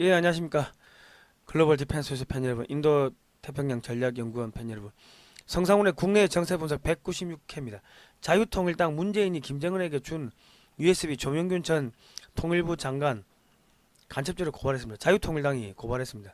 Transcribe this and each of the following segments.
예, 안녕하십니까. 글로벌 디펜스 소스 팬 여러분, 인도 태평양 전략연구원 팬 여러분. 성상훈의 국내 정세 분석 196회입니다. 자유통일당 문재인이 김정은에게 준 USB 조명균 전 통일부 장관 간첩죄를 고발했습니다. 자유통일당이 고발했습니다.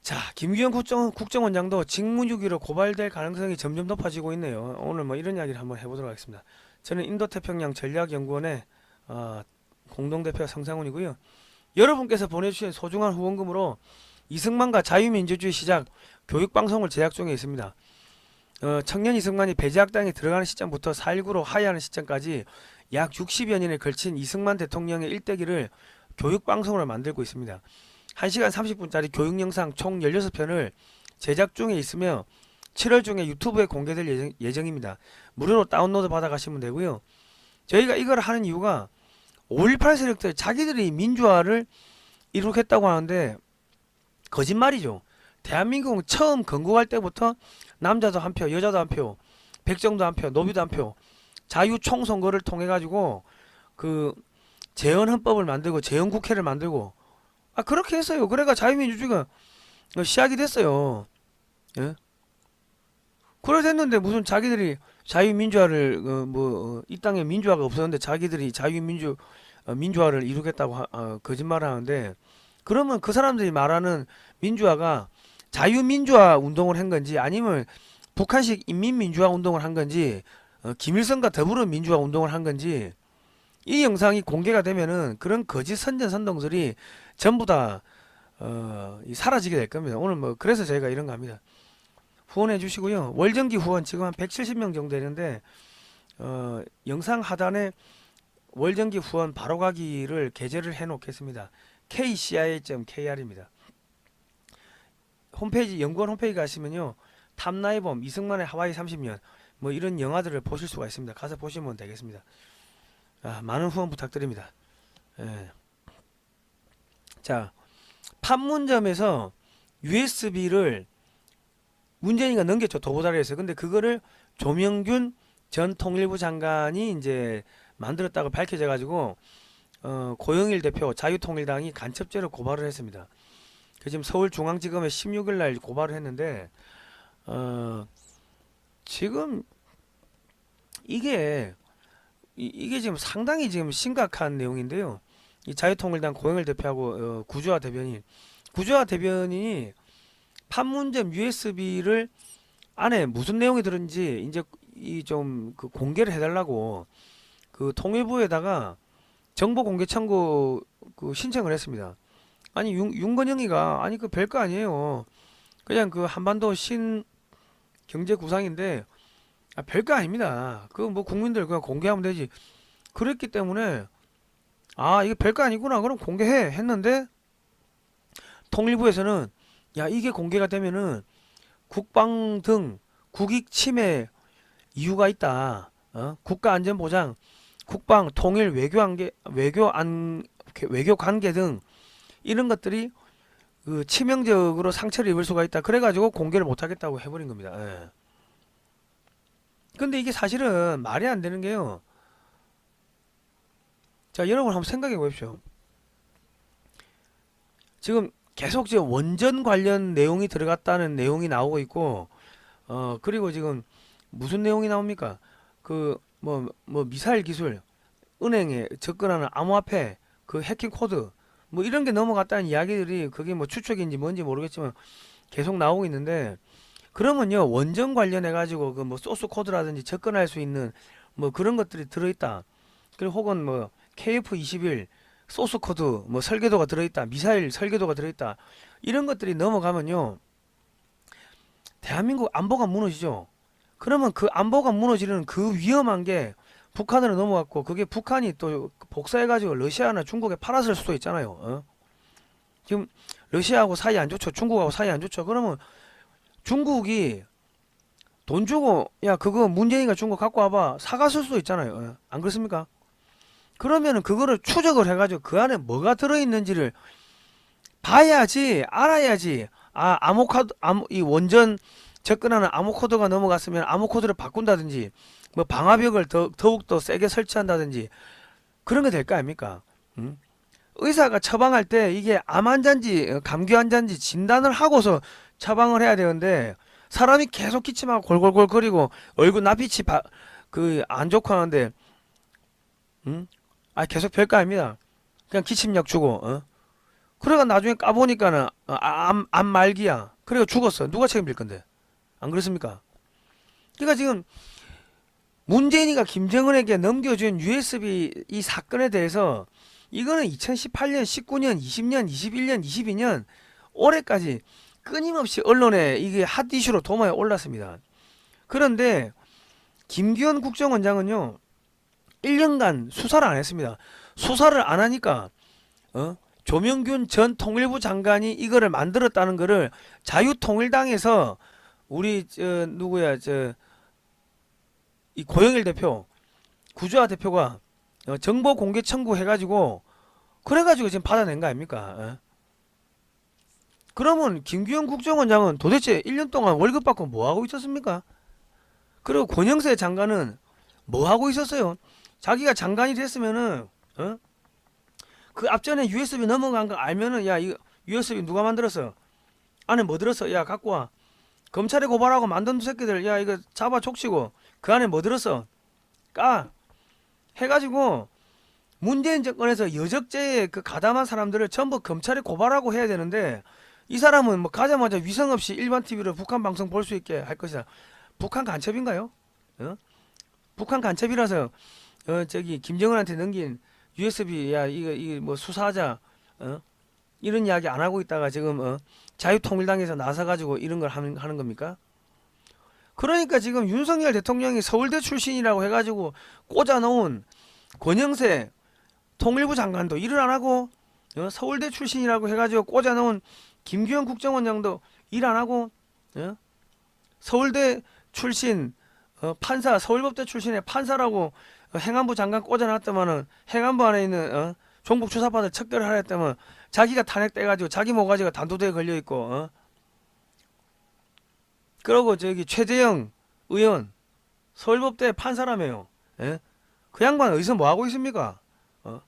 자, 김규현 국정, 국정원장도 직무유기로 고발될 가능성이 점점 높아지고 있네요. 오늘 뭐 이런 이야기를 한번 해보도록 하겠습니다. 저는 인도태평양 전략연구원의 어, 공동대표 성상훈이고요. 여러분께서 보내주신 소중한 후원금으로 이승만과 자유민주주의 시작 교육방송을 제작 중에 있습니다. 어, 청년 이승만이 배제학당에 들어가는 시점부터 4.19로 하야하는 시점까지 약 60여 년에 걸친 이승만 대통령의 일대기를 교육방송으로 만들고 있습니다. 1시간 30분짜리 교육 영상 총 16편을 제작 중에 있으며 7월 중에 유튜브에 공개될 예정, 예정입니다. 무료로 다운로드 받아 가시면 되고요. 저희가 이걸 하는 이유가 5.18 세력들 자기들이 민주화를 이룩했다고 하는데 거짓말이죠. 대한민국은 처음 건국할 때부터 남자도 한 표, 여자도 한 표, 백정도 한 표, 노비도 한 표, 자유 총선거를 통해 가지고 그 재헌 헌법을 만들고 재헌 국회를 만들고 아 그렇게 했어요. 그래가 자유민주주의가 시작이 됐어요. 예? 그래 됐는데 무슨 자기들이 자유민주화를 어, 뭐이 땅에 민주화가 없었는데 자기들이 자유민주 어, 민주화를 이루겠다고 하, 어, 거짓말을 하는데 그러면 그 사람들이 말하는 민주화가 자유민주화 운동을 한 건지 아니면 북한식 인민민주화 운동을 한 건지 어, 김일성과 더불어 민주화 운동을 한 건지 이 영상이 공개가 되면은 그런 거짓 선전 선동들이 전부 다 어, 이 사라지게 될 겁니다. 오늘 뭐 그래서 저희가 이런 거 합니다. 후원해 주시고요. 월정기 후원 지금 한 170명 정도 되는데 어, 영상 하단에 월정기 후원 바로 가기를 게재를 해 놓겠습니다. kcia.kr입니다. 홈페이지 연구원 홈페이지 가시면요. 탐나의 범 이승만의 하와이 30년 뭐 이런 영화들을 보실 수가 있습니다. 가서 보시면 되겠습니다. 아, 많은 후원 부탁드립니다. 예. 자, 판문점에서 USB를 문재인이가 넘겼죠 도보다리에서. 근데 그거를 조명균 전 통일부 장관이 이제 만들었다고 밝혀져 가지고 어, 고영일 대표 자유통일당이 간첩죄로 고발을 했습니다. 그 지금 서울중앙지검에 16일 날 고발을 했는데 어, 지금 이게 이, 이게 지금 상당히 지금 심각한 내용인데요. 이 자유통일당 고영일 대표하고 어, 구조화 대변인 구조화 대변인이 판문점 USB를 안에 무슨 내용이 들었는지 이제 이 좀 그 공개를 해달라고 그 통일부에다가 정보 공개 청구 그 신청을 했습니다. 아니 윤, 윤건영이가 아니 그 별거 아니에요. 그냥 그 한반도 신 경제 구상인데 아, 별거 아닙니다. 그 뭐 국민들 그냥 공개하면 되지. 그랬기 때문에 아 이게 별거 아니구나. 그럼 공개해 했는데 통일부에서는 야 이게 공개가 되면은 국방 등 국익 침해 이유가 있다. 어? 국가 안전 보장, 국방 통일 외교 관계 외교 안 외교 관계 등 이런 것들이 그 치명적으로 상처를 입을 수가 있다. 그래가지고 공개를 못 하겠다고 해버린 겁니다. 예. 근데 이게 사실은 말이 안 되는 게요. 자, 여러분 한번 생각해 보십시오. 지금 계속 지금 원전 관련 내용이 들어갔다는 내용이 나오고 있고, 어, 그리고 지금 무슨 내용이 나옵니까? 그, 뭐, 뭐, 미사일 기술, 은행에 접근하는 암호화폐, 그 해킹 코드, 뭐 이런 게 넘어갔다는 이야기들이 그게 뭐 추측인지 뭔지 모르겠지만 계속 나오고 있는데, 그러면요, 원전 관련해 가지고 그 뭐 소스 코드라든지 접근할 수 있는 뭐 그런 것들이 들어있다. 그리고 혹은 뭐 KF21 소스 코드 뭐 설계도가 들어있다. 미사일 설계도가 들어있다. 이런 것들이 넘어가면요. 대한민국 안보가 무너지죠. 그러면 그 안보가 무너지는 그 위험한 게 북한으로 넘어갔고 그게 북한이 또 복사해가지고 러시아나 중국에 팔았을 수도 있잖아요. 어? 지금 러시아하고 사이 안 좋죠. 중국하고 사이 안 좋죠. 그러면 중국이 돈 주고 야 그거 문재인이가 준 거 갖고 와봐 사갔을 수도 있잖아요. 어? 안 그렇습니까? 그러면은 그거를 추적을 해가지고 그 안에 뭐가 들어있는지를 봐야지 알아야지 아 아모카도 아모 이 원전 접근하는 암호코드가 넘어갔으면 암호코드를 바꾼다든지 뭐 방화벽을 더, 더욱 더 세게 설치한다든지 그런 게 될 거 아닙니까? 음? 의사가 처방할 때 이게 암 환자인지 어, 감기 환자인지 진단을 하고서 처방을 해야 되는데 사람이 계속 기침하고 골골골거리고 얼굴 나빛이 그 안 좋고 하는데 음? 아 계속 별거 아닙니다. 그냥 기침약 주고 어? 그래가 나중에 까보니까는 어, 암, 암 말기야. 그래가 죽었어. 누가 책임질 건데? 안 그렇습니까? 그러니까 지금 문재인이가 김정은에게 넘겨준 USB 이 사건에 대해서 이거는 2018년, 19년, 20년, 21년, 22년 올해까지 끊임없이 언론에 이게 핫 이슈로 도마에 올랐습니다. 그런데 김기현 국정원장은요. 1년간 수사를 안 했습니다. 수사를 안 하니까 어? 조명균 전 통일부 장관이 이거를 만들었다는 거를 자유통일당에서 우리 저 누구야 저 이 고영일 대표 구주아 대표가 어, 정보 공개 청구 해가지고 그래가지고 지금 받아낸 거 아닙니까? 어? 그러면 김규현 국정원장은 도대체 1년 동안 월급 받고 뭐 하고 있었습니까? 그리고 권영세 장관은 뭐 하고 있었어요? 자기가 장관이 됐으면은 어? 그 앞전에 USB 넘어간 거 알면은 야 이거 USB 누가 만들었어? 안에 뭐 들었어? 야 갖고 와. 검찰에 고발하고 만든 새끼들 야 이거 잡아 촉치고 그 안에 뭐 들었어? 까 해가지고 문재인 정권에서 여적죄에 그 가담한 사람들을 전부 검찰에 고발하고 해야 되는데 이 사람은 뭐 가자마자 위성 없이 일반 TV로 북한 방송 볼 수 있게 할 것이다. 북한 간첩인가요? 어? 북한 간첩이라서 어 저기 김정은한테 넘긴 USB 야 이거 이거 뭐 수사하자 어? 이런 이야기 안 하고 있다가 지금 어? 자유통일당에서 나서 가지고 이런 걸 하는, 하는 겁니까? 그러니까 지금 윤석열 대통령이 서울대 출신이라고 해가지고 꽂아놓은 권영세 통일부 장관도 일을 안 하고 어? 서울대 출신이라고 해가지고 꽂아놓은 김규현 국정원장도 일 안 하고 어? 서울대 출신 어, 판사 서울법대 출신의 판사라고 어, 행안부 장관 꽂아놨더만은 행안부 안에 있는 어, 종북 주사파들 척결을 하려 했다면 자기가 탄핵돼가지고 자기 모가지가 단도대에 걸려 있고 어? 그러고 저기 최재형 의원 서울법대 판사라며요. 예? 그 양반 어디서 뭐 하고 있습니까? 어?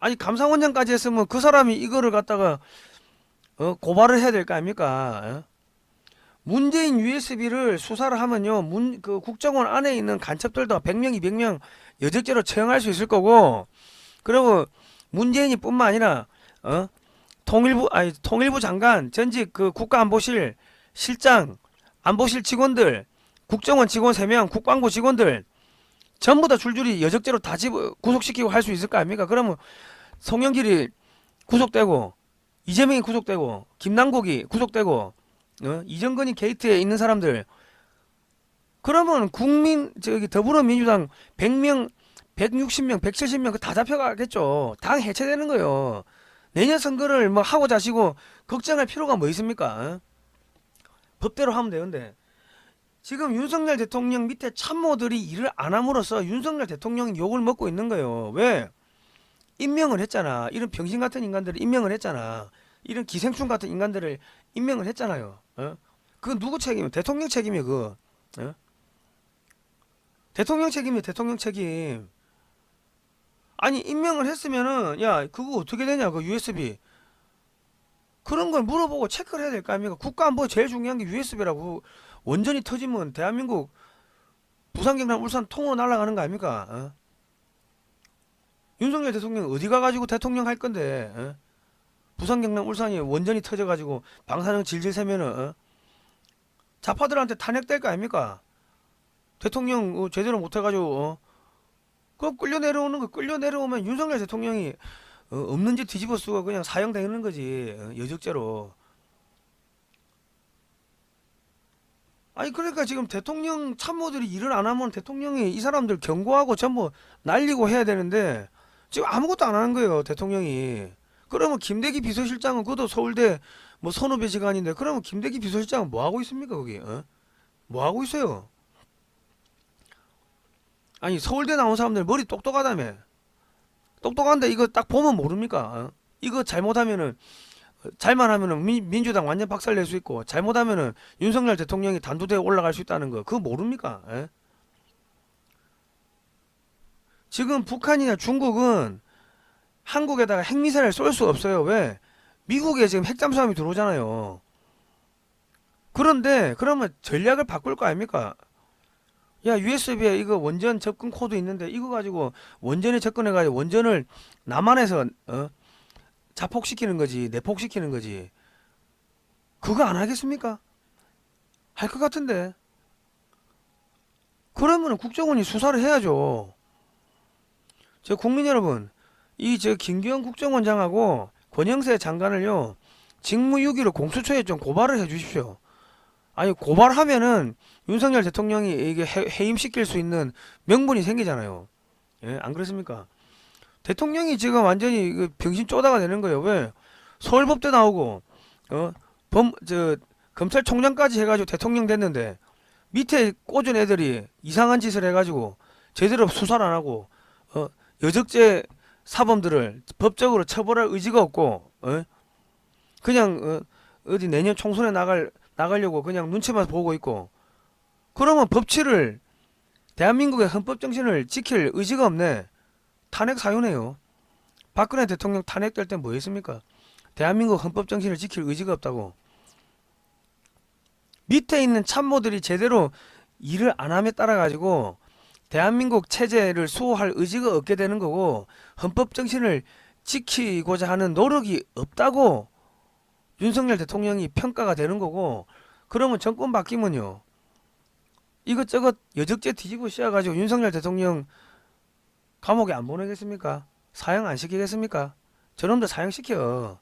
아니 감사원장까지 했으면 그 사람이 이거를 갖다가 어, 고발을 해야 될 거 아닙니까? 어? 문재인 USB를 수사를 하면요, 문, 그 국정원 안에 있는 간첩들도 100명, 200명 여적죄로 처형할 수 있을 거고, 그리고 문재인이 뿐만 아니라, 어, 통일부, 아니, 통일부 장관, 전직 그 국가안보실 실장, 안보실 직원들, 국정원 직원 3명, 국방부 직원들, 전부 다 줄줄이 여적죄로 다 집, 구속시키고 할 수 있을 거 아닙니까? 그러면 송영길이 구속되고, 이재명이 구속되고, 김남국이 구속되고, 어? 이정근이 게이트에 있는 사람들. 그러면 국민 저기 더불어민주당 100명 160명 170명 그다 잡혀가겠죠. 당 해체되는 거예요. 내년 선거를 뭐 하고 자시고 걱정할 필요가 뭐 있습니까? 어? 법대로 하면 되는데. 지금 윤석열 대통령 밑에 참모들이 일을 안 함으로써 윤석열 대통령이 욕을 먹고 있는 거예요. 왜? 임명을 했잖아. 이런 병신 같은 인간들을 임명을 했잖아. 이런 기생충 같은 인간들을 임명을 했잖아요. 어? 그 누구 책임이에요? 대통령 책임이에요. 그 어? 대통령 책임이에요. 대통령 책임. 아니 임명을 했으면은 야 그거 어떻게 되냐 그 USB 그런 걸 물어보고 체크를 해야 될 거 아닙니까? 국가 안보 제일 중요한 게 USB라고 원전이 터지면 대한민국 부산 경남 울산 통으로 날아가는 거 아닙니까? 어? 윤석열 대통령 어디 가가지고 대통령 할 건데? 어? 부산 경남 울산이 원전이 터져가지고 방사능 질질 새면은 어? 자파들한테 탄핵될 거 아닙니까? 대통령 어, 제대로 못해가지고 어? 그 끌려 내려오는 거 끌려 내려오면 윤석열 대통령이 어, 없는 짓 뒤집어 쓰고 그냥 사형되는 거지 어, 여적죄로. 아니 그러니까 지금 대통령 참모들이 일을 안 하면 대통령이 이 사람들 경고하고 전부 날리고 해야 되는데 지금 아무것도 안 하는 거예요 대통령이. 그러면 김대기 비서실장은 그도 서울대 뭐 선후배 시간인데 그러면 김대기 비서실장은 뭐 하고 있습니까 거기? 어? 뭐 하고 있어요? 아니 서울대 나온 사람들 머리 똑똑하다며 똑똑한데 이거 딱 보면 모릅니까? 어? 이거 잘못하면은 잘만 하면은 민, 민주당 완전 박살 낼 수 있고 잘못하면은 윤석열 대통령이 단두대에 올라갈 수 있다는 거 그거 모릅니까? 에? 지금 북한이나 중국은 한국에다가 핵미사일을 쏠 수 없어요. 왜? 미국에 지금 핵잠수함이 들어오잖아요. 그런데 그러면 전략을 바꿀 거 아닙니까? 야 USB에 이거 원전 접근 코드 있는데 이거 가지고 원전에 접근해 가지고 원전을 남한에서 어? 자폭시키는 거지 내폭시키는 거지 그거 안 하겠습니까? 할 것 같은데 그러면 국정원이 수사를 해야죠. 저 국민 여러분 이 저 김기현 국정원장하고 권영세 장관을요 직무유기로 공수처에 좀 고발을 해주십시오. 아니 고발하면은 윤석열 대통령이 이게 해, 해임시킬 수 있는 명분이 생기잖아요. 예, 안 그렇습니까? 대통령이 지금 완전히 그 병신 쪼다가 되는 거예요. 왜? 서울법대 나오고 어? 범 저 검찰총장까지 해가지고 대통령 됐는데 밑에 꽂은 애들이 이상한 짓을 해가지고 제대로 수사를 안 하고 어? 여적죄 사범들을 법적으로 처벌할 의지가 없고 어? 그냥 어, 어디 내년 총선에 나갈 나가려고 그냥 눈치만 보고 있고 그러면 법치를 대한민국의 헌법 정신을 지킬 의지가 없네. 탄핵 사유네요. 박근혜 대통령 탄핵될 때 뭐 했습니까? 대한민국 헌법 정신을 지킬 의지가 없다고. 밑에 있는 참모들이 제대로 일을 안 함에 따라 가지고 대한민국 체제를 수호할 의지가 없게 되는 거고 헌법 정신을 지키고자 하는 노력이 없다고 윤석열 대통령이 평가가 되는 거고 그러면 정권 바뀌면요 이것저것 여적죄 뒤집어 씌워가지고 윤석열 대통령 감옥에 안 보내겠습니까? 사형 안 시키겠습니까? 저놈들 사형 시켜.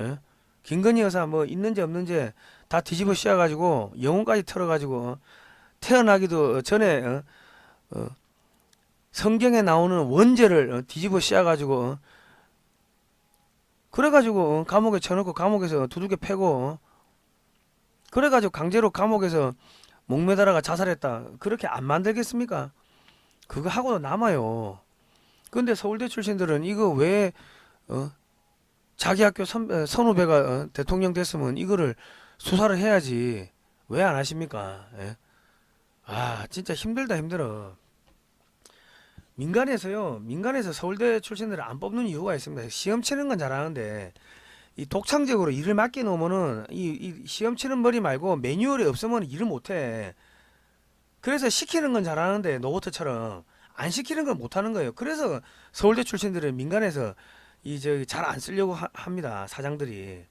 예? 김건희 여사 뭐 있는지 없는지 다 뒤집어 씌워가지고 영혼까지 털어가지고 어? 태어나기도 전에 어? 어, 성경에 나오는 원죄를 어, 뒤집어 씌워가지고 어? 그래가지고 어, 감옥에 쳐넣고 감옥에서 두들겨 패고 어? 그래가지고 강제로 감옥에서 목매달아가 자살했다 그렇게 안 만들겠습니까? 그거 하고도 남아요. 근데 서울대 출신들은 이거 왜 어? 자기 학교 선, 어, 선후배가 어, 대통령 됐으면 이거를 수사를 해야지 왜 안 하십니까? 예? 아 진짜 힘들다 힘들어. 민간에서요 민간에서 서울대 출신들을 안 뽑는 이유가 있습니다. 시험 치는 건 잘하는데 이 독창적으로 일을 맡겨 놓으면은 이, 이 시험 치는 머리 말고 매뉴얼이 없으면 일을 못해. 그래서 시키는 건 잘하는데 노보트처럼 안 시키는 건 못하는 거예요. 그래서 서울대 출신들은 민간에서 이 저기 잘 안 쓰려고 하- 합니다. 사장들이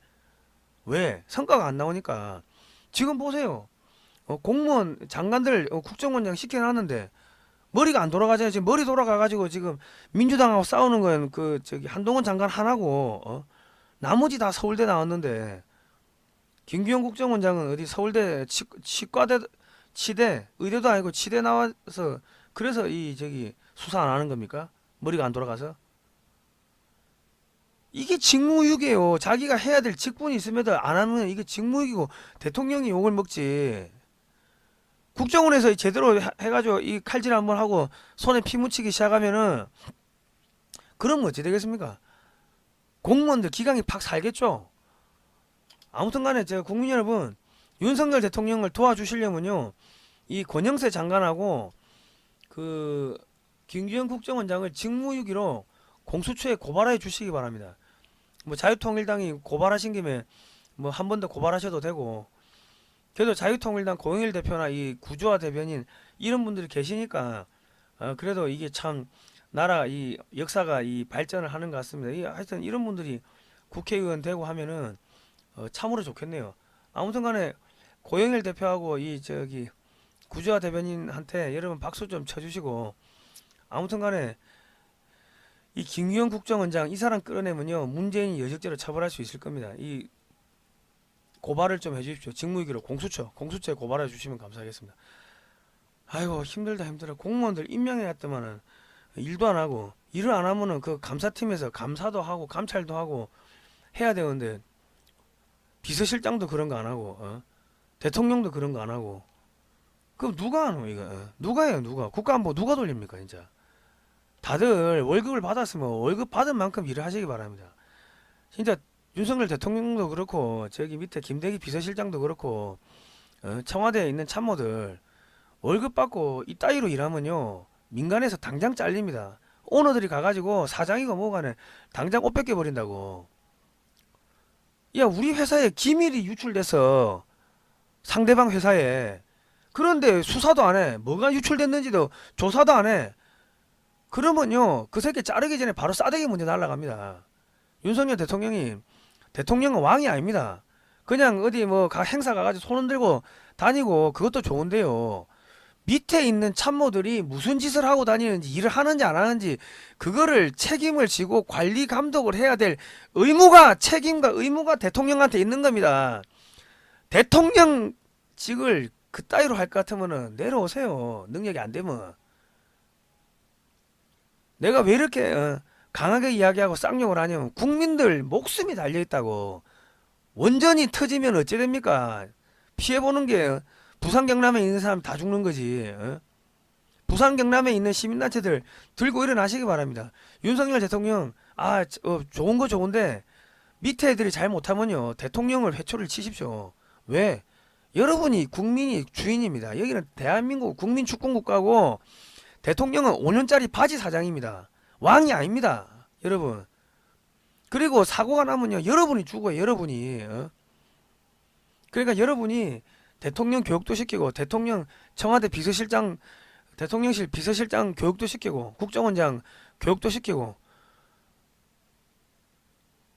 왜 성과가 안 나오니까 지금 보세요. 어, 공무원 장관들 어, 국정원장 시켜놨는데 머리가 안 돌아가잖아요. 지금 머리 돌아가가지고 지금 민주당하고 싸우는 건 그 저기 한동훈 장관 하나고 어? 나머지 다 서울대 나왔는데 김기현 국정원장은 어디 서울대 치, 치과대 치대 의대도 아니고 치대 나와서 그래서 이 저기 수사 안 하는 겁니까? 머리가 안 돌아가서? 이게 직무유기예요. 자기가 해야 될 직분이 있음에도 안 하면 이게 직무유기고 대통령이 욕을 먹지. 국정원에서 제대로 해- 해가지고 이 칼질 한번 하고 손에 피 묻히기 시작하면은 그럼 어찌 되겠습니까? 공무원들 기강이 팍 살겠죠. 아무튼 간에 제가 국민 여러분 윤석열 대통령을 도와주시려면요 이 권영세 장관하고 그 김기현 국정원장을 직무유기로 공수처에 고발해 주시기 바랍니다. 뭐 자유통일당이 고발하신 김에 뭐 한 번 더 고발하셔도 되고 그래도 자유통일당 고영일 대표나 이 구조화 대변인 이런 분들이 계시니까 어, 그래도 이게 참 나라 이 역사가 이 발전을 하는 것 같습니다. 이 하여튼 이런 분들이 국회의원 되고 하면은 어, 참으로 좋겠네요. 아무튼간에 고영일 대표하고 이 저기 구조화 대변인한테 여러분 박수 좀 쳐주시고 아무튼간에 이 김기현 국정원장 이 사람 끌어내면요 문재인이 여적죄로 처벌할 수 있을 겁니다. 이 고발을 좀 해주십시오. 직무유기로 공수처 공수처에 고발해 주시면 감사하겠습니다. 아이고 힘들다 힘들어 공무원들 임명해놨더만은 일도 안 하고 일을 안 하면은 그 감사팀에서 감사도 하고 감찰도 하고 해야 되는데 비서실장도 그런 거 안 하고 어? 대통령도 그런 거 안 하고 그럼 누가 하노 이거 어? 누가 해요 누가 국가안보 누가 돌립니까 진짜 다들 월급을 받았으면 월급 받은 만큼 일을 하시기 바랍니다 진짜 윤석열 대통령도 그렇고 저기 밑에 김대기 비서실장도 그렇고 어? 청와대에 있는 참모들 월급 받고 이따위로 일하면요 민간에서 당장 잘립니다 오너들이 가가지고 사장이고 뭐가네 당장 옷 뺏겨 버린다고. 야 우리 회사에 기밀이 유출돼서 상대방 회사에 그런데 수사도 안 해. 뭐가 유출됐는지도 조사도 안 해. 그러면요 그 새끼 자르기 전에 바로 싸대기 문제 날라갑니다. 윤석열 대통령이 대통령은 왕이 아닙니다. 그냥 어디 뭐 가- 행사 가가지고 손 흔들고 다니고 그것도 좋은데요. 밑에 있는 참모들이 무슨 짓을 하고 다니는지 일을 하는지 안 하는지 그거를 책임을 지고 관리 감독을 해야 될 의무가 책임과 의무가 대통령한테 있는 겁니다. 대통령직을 그 따위로 할 것 같으면은 내려오세요. 능력이 안 되면. 내가 왜 이렇게 어, 강하게 이야기하고 쌍욕을 하냐면 국민들 목숨이 달려 있다고. 원전이 터지면 어찌 됩니까? 피해 보는 게 어, 부산 경남에 있는 사람 다 죽는 거지. 어? 부산 경남에 있는 시민단체들 들고 일어나시기 바랍니다. 윤석열 대통령 아 저- 어, 좋은 거 좋은데 밑에 애들이 잘 못하면요 대통령을 회초를 치십시오. 왜? 여러분이 국민이 주인입니다. 여기는 대한민국 국민 축구국가고 대통령은 5년짜리 바지 사장입니다. 왕이 아닙니다. 여러분. 그리고 사고가 나면요 여러분이 죽어요. 여러분이. 어? 그러니까 여러분이 대통령 교육도 시키고 대통령 청와대 비서실장 대통령실 비서실장 교육도 시키고 국정원장 교육도 시키고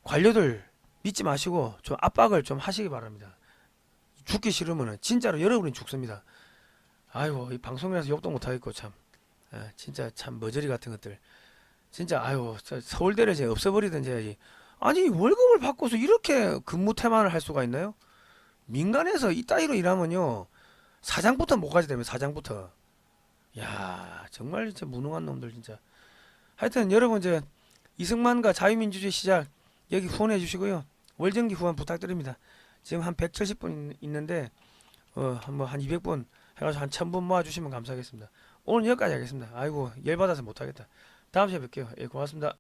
관료들 믿지 마시고 좀 압박을 좀 하시기 바랍니다. 죽기 싫으면은 진짜로 여러분이 죽습니다. 아이고 이 방송이라서 욕도 못 하겠고 참 아, 진짜 참 머저리 같은 것들 진짜 저 서울대를 이제 없애버리든지 해야지. 아니 월급을 받고서 이렇게 근무 태만을 할 수가 있나요? 민간에서 이 따위로 일하면요 사장부터 못 가지 됩니다 사장부터. 야 정말 진짜 무능한 놈들 진짜. 하여튼 여러분 이제 이승만과 자유민주주의 시작 여기 후원해 주시고요. 월정기 후원 부탁드립니다. 지금 한 170분 있는데 어 한번 한 200분 해가지고 한 1000분 모아주시면 감사하겠습니다. 오늘 여기까지 하겠습니다. 아이고 열받아서 못하겠다 다음 시간에 뵐게요. 예 고맙습니다